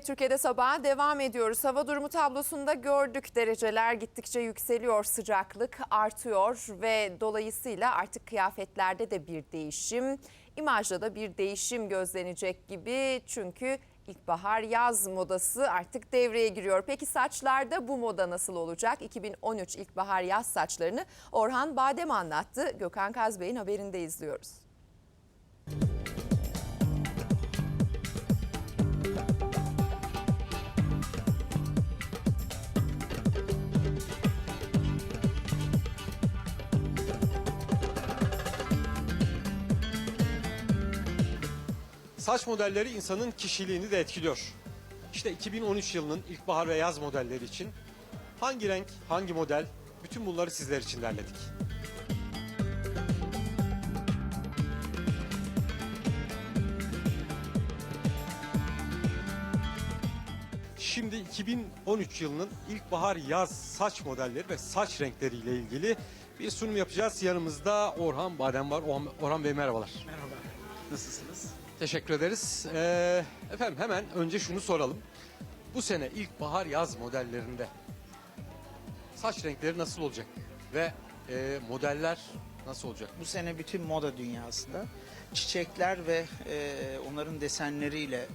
Türkiye'de sabaha devam ediyoruz. Hava durumu tablosunda gördük dereceler gittikçe yükseliyor, sıcaklık artıyor ve dolayısıyla artık kıyafetlerde de bir değişim, imajda da bir değişim gözlenecek gibi. Çünkü ilkbahar yaz modası artık devreye giriyor. Peki saçlarda bu moda nasıl olacak? 2013 ilkbahar yaz saçlarını Orhan Badem anlattı. Gökhan Kazbey'in haberinde izliyoruz. Saç modelleri insanın kişiliğini de etkiliyor. İşte 2013 yılının ilkbahar ve yaz modelleri için hangi renk, hangi model bütün bunları sizler için derledik. Şimdi 2013 yılının ilkbahar yaz saç modelleri ve saç renkleriyle ilgili bir sunum yapacağız. Yanımızda Orhan Badem var. Orhan, Bey merhabalar. Merhaba. Nasılsınız? Teşekkür ederiz. Ee, efendim hemen önce şunu soralım. Bu sene ilkbahar yaz modellerinde saç renkleri nasıl olacak? Ve e, modeller nasıl olacak? Bu sene bütün moda dünyasında çiçekler ve e, onların desenleriyle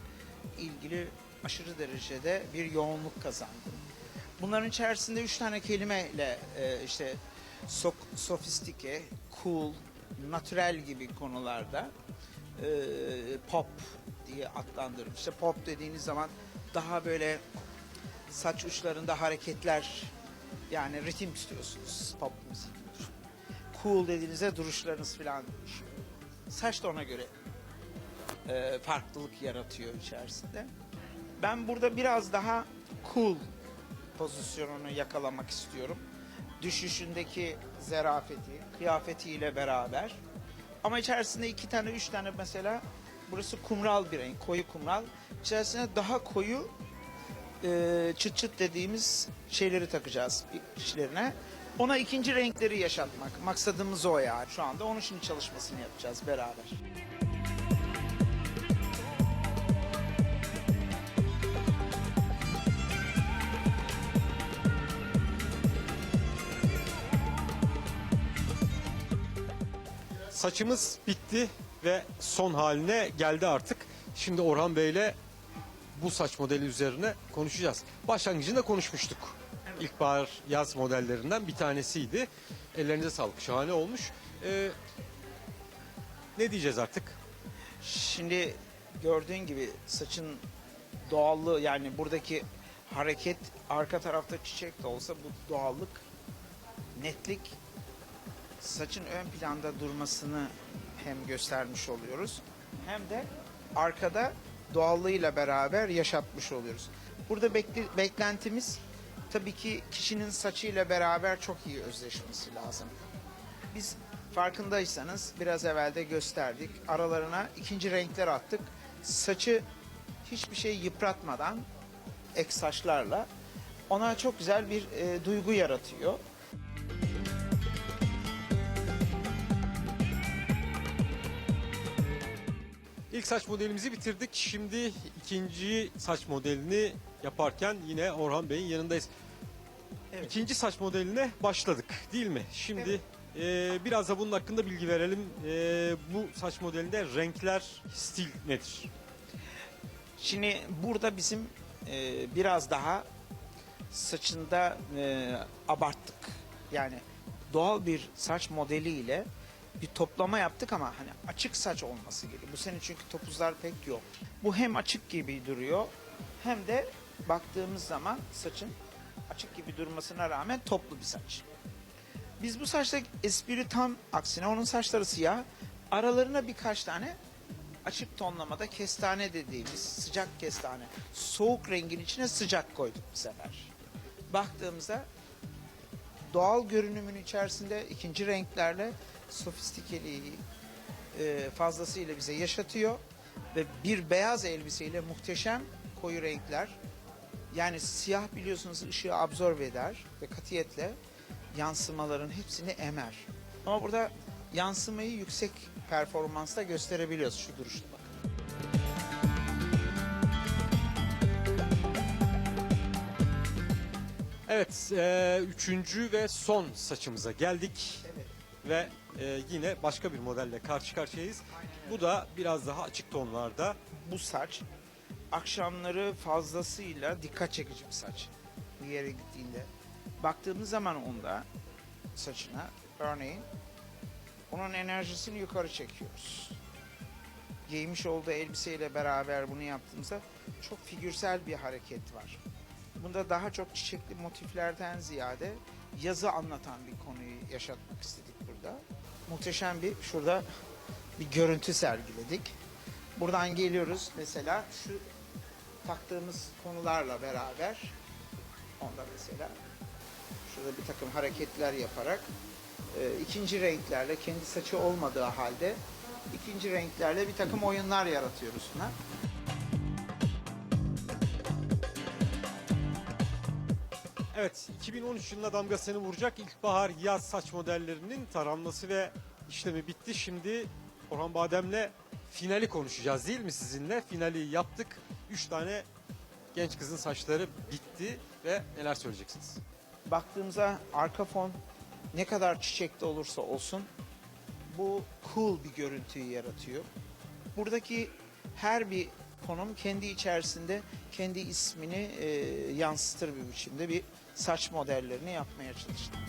ilgili aşırı derecede bir yoğunluk kazandı. Bunların içerisinde üç tane kelimeyle e, işte sok, sofistike, cool, natürel gibi konularda e, pop diye adlandırılmış. İşte pop dediğiniz zaman daha böyle saç uçlarında hareketler yani ritim istiyorsunuz pop müzik. Cool dediğinizde duruşlarınız falan değişiyor. Saç da ona göre e, farklılık yaratıyor içerisinde. Ben burada biraz daha cool pozisyonunu yakalamak istiyorum. Düşüşündeki zerafeti, kıyafetiyle beraber. Ama içerisinde iki tane, üç tane mesela burası kumral bir renk, koyu kumral. İçerisine daha koyu e, çıt çıt dediğimiz şeyleri takacağız içlerine. Ona ikinci renkleri yaşatmak. Maksadımız o yani şu anda. Onun için çalışmasını yapacağız beraber. Saçımız bitti ve son haline geldi artık. Şimdi Orhan Bey'le bu saç modeli üzerine konuşacağız. Başlangıcında konuşmuştuk. İlkbahar yaz modellerinden bir tanesiydi. Ellerinize sağlık. Şahane olmuş. Ee, ne diyeceğiz artık? Şimdi gördüğün gibi saçın doğallığı yani buradaki hareket arka tarafta çiçek de olsa bu doğallık, netlik saçın ön planda durmasını hem göstermiş oluyoruz hem de arkada doğallığıyla beraber yaşatmış oluyoruz. Burada bekli- beklentimiz tabii ki kişinin saçıyla beraber çok iyi özleşmesi lazım. Biz farkındaysanız biraz evvel de gösterdik. Aralarına ikinci renkler attık. Saçı hiçbir şey yıpratmadan ek saçlarla ona çok güzel bir e, duygu yaratıyor. İlk saç modelimizi bitirdik. Şimdi ikinci saç modelini yaparken yine Orhan Bey'in yanındayız. Evet. İkinci saç modeline başladık değil mi? Şimdi e, biraz da bunun hakkında bilgi verelim. E, bu saç modelinde renkler, stil nedir? Şimdi burada bizim e, biraz daha saçında e, abarttık. Yani doğal bir saç modeliyle bir toplama yaptık ama hani açık saç olması gerekiyor. Bu sene çünkü topuzlar pek yok. Bu hem açık gibi duruyor hem de baktığımız zaman saçın açık gibi durmasına rağmen toplu bir saç. Biz bu saçta espri tam aksine onun saçları siyah. Aralarına birkaç tane açık tonlamada kestane dediğimiz sıcak kestane. Soğuk rengin içine sıcak koyduk bu sefer. Baktığımızda doğal görünümün içerisinde ikinci renklerle sofistikeliği e, fazlasıyla bize yaşatıyor. Ve bir beyaz elbiseyle muhteşem koyu renkler. Yani siyah biliyorsunuz ışığı absorbe eder ve katiyetle yansımaların hepsini emer. Ama burada yansımayı yüksek performansla gösterebiliyoruz şu duruşla bak. Evet, e, üçüncü ve son saçımıza geldik. Evet. Ve e, yine başka bir modelle karşı karşıyayız. Bu da biraz daha açık tonlarda. Bu saç akşamları fazlasıyla dikkat çekici bir saç. Bir yere gittiğinde. Baktığımız zaman onda saçına örneğin onun enerjisini yukarı çekiyoruz. Giymiş olduğu elbiseyle beraber bunu yaptığımızda çok figürsel bir hareket var. Bunda daha çok çiçekli motiflerden ziyade yazı anlatan bir konuyu yaşatmak istedik burada. Muhteşem bir şurada bir görüntü sergiledik. Buradan geliyoruz mesela şu taktığımız konularla beraber onda mesela şurada bir takım hareketler yaparak e, ikinci renklerle kendi saçı olmadığı halde ikinci renklerle bir takım oyunlar yaratıyoruz buna. Evet, 2013 yılına damgasını vuracak ilkbahar yaz saç modellerinin taranması ve işlemi bitti. Şimdi Orhan Badem'le finali konuşacağız değil mi sizinle? Finali yaptık. 3 tane genç kızın saçları bitti ve neler söyleyeceksiniz? Baktığımızda arka fon ne kadar çiçekli olursa olsun bu cool bir görüntüyü yaratıyor. Buradaki her bir konum kendi içerisinde kendi ismini e, yansıtır bir biçimde bir saç modellerini yapmaya çalıştık.